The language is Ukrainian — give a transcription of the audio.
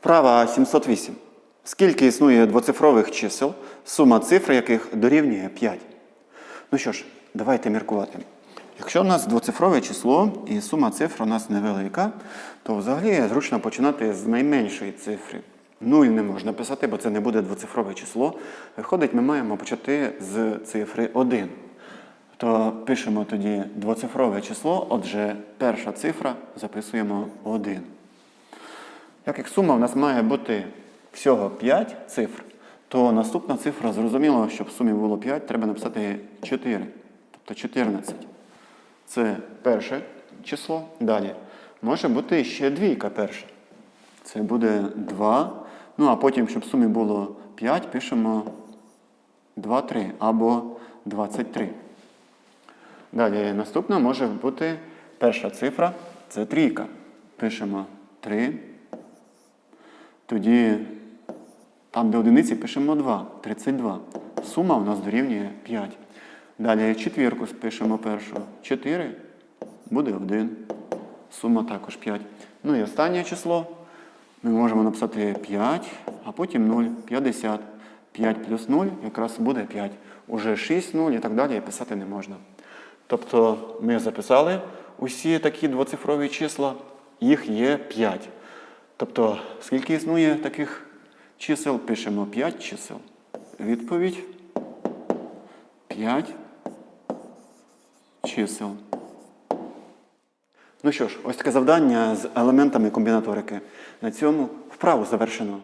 Вправа 708. Скільки існує двоцифрових чисел, сума цифр яких дорівнює 5? Ну що ж, давайте міркувати. Якщо у нас двоцифрове число і сума цифр у нас невелика, то взагалі зручно починати з найменшої цифри. Нуль не можна писати, бо це не буде двоцифрове число. Виходить, ми маємо почати з цифри 1. То пишемо тоді двоцифрове число, отже, перша цифра записуємо 1. Так як сума в нас має бути всього 5 цифр, то наступна цифра, зрозуміло, щоб в сумі було 5, треба написати 4, тобто 14. Це перше число. Далі. Може бути ще двійка перша. Це буде 2. Ну, а потім, щоб в сумі було 5, пишемо 2, 3 або 23. Далі наступна може бути перша цифра це трійка. Пишемо 3. Тоді там, де одиниці, пишемо 2, 32. Сума у нас дорівнює 5. Далі четвірку спишемо першу. 4 буде 1. Сума також 5. Ну і останнє число. Ми можемо написати 5, а потім 0, 50. 5 плюс 0 якраз буде 5. Уже 6, 0 і так далі писати не можна. Тобто ми записали усі такі двоцифрові числа, їх є 5. Тобто, скільки існує таких чисел, пишемо 5 чисел. Відповідь 5 чисел. Ну що ж, ось таке завдання з елементами комбінаторики. На цьому вправу завершено.